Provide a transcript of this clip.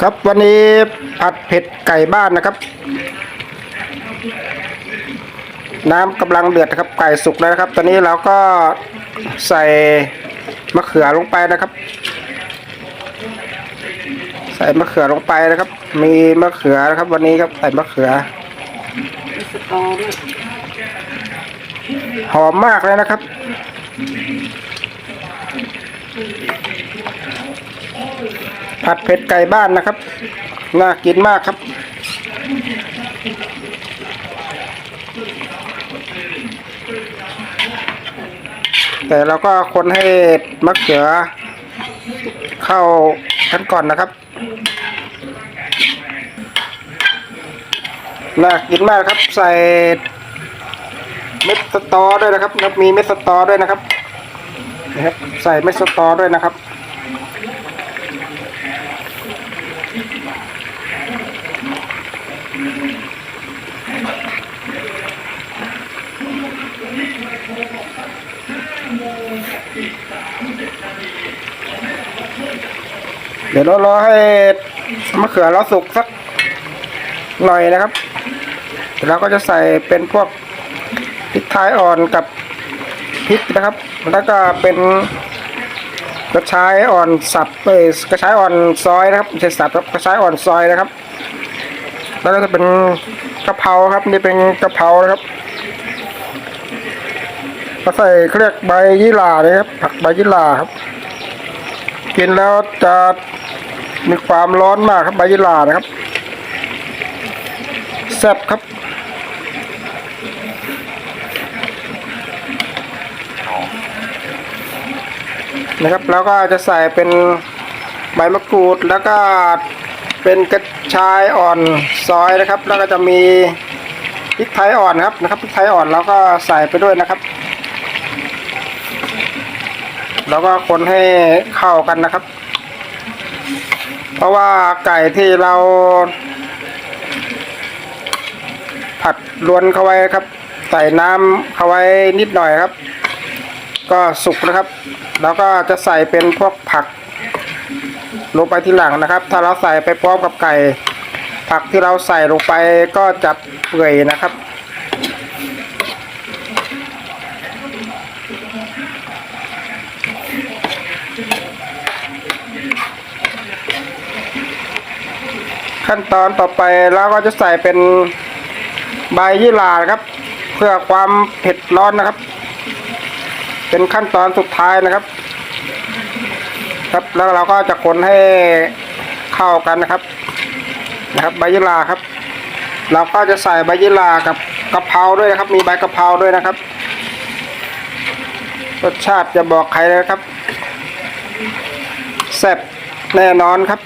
ครับวันนี้ผัดเผ็ดไก่บ้านนะครับ น้ำกำลังเดือดนะครับไก่สุกแล้วนะครับ ตอนนี้เราก็ใส่มะเขือลงไปนะครับ ใส่มะเขือลงไปนะครับ มีมะเขือนะครับ วันนี้ครับใส่มะเขือหอมมากเลยนะครับ ผัดเผ็ดไก่บ้านนะครับ น่ากินมากครับ แต่เราก็คนให้มะเขือ เข้ากันก่อนนะครับ น่ากินมากครับใส่เม็ดสตอด้วยนะครับ มีเม็ดสตอด้วยนะครับนะครับ ใส่เม็ดสตอด้วยนะครับ เดี๋ยวเรารอให้มะเขือเราสุกสักหน่อยนะครับเราก็จะใส่เป็นพวกพริกไทยอ่อนกับพริกนะครับ แล้วก็เป็นกระชายอ่อนสับเอ้ยกระชายอ่อนซอยนะครับไม่ใช่สับครับกระชายอ่อนซอยนะครับ แล้วก็จะเป็นกะเพราครับ นี่เป็นกะเพรานะครับก็ใส่เขาเรียกใบยี่หร่าเลยครับ ผักใบยี่หร่าครับ กินแล้วจะมีความร้อนมากครับใบยี่หร่านะครับแซ่บครับนะครับแล้วก็จะใส่เป็นใบมะกรูดแล้วก็ เป็นกระชายอ่อนซอยนะครับ แล้วก็จะมีพริกไทยอ่อนครับนะครับพริกไทยอ่อนแล้วก็ใส่ไปด้วยนะครับ แล้วก็คนให้เข้ากันนะครับ เพราะว่าไก่ที่เรา ผัดรวนเข้าไว้ครับ ใส่น้ำเข้าไว้นิดหน่อยครับ ก็สุกนะครับ แล้วก็จะใส่เป็นพวกผัก ลงไปทีหลังนะครับ ถ้าเราใส่ไปพร้อมกับไก่ผักที่เราใส่ลงไปก็จะเปื่อยนะครับ ขั้นตอนต่อไปเราก็จะใส่เป็นใบยี่หร่านะครับ เพื่อความเผ็ดร้อนนะครับ เป็นขั้นตอนสุดท้ายนะครับ ครับแล้วเราก็จะคนให้เข้ากันนะครับ นะครับใบยี่หร่าครับ เราก็จะใส่ใบยี่หร่ากับกะเพราด้วยนะครับ มีใบกะเพราด้วยนะครับรสชาติจะบอกใครเลยนะครับแซ่บแน่นอนครับ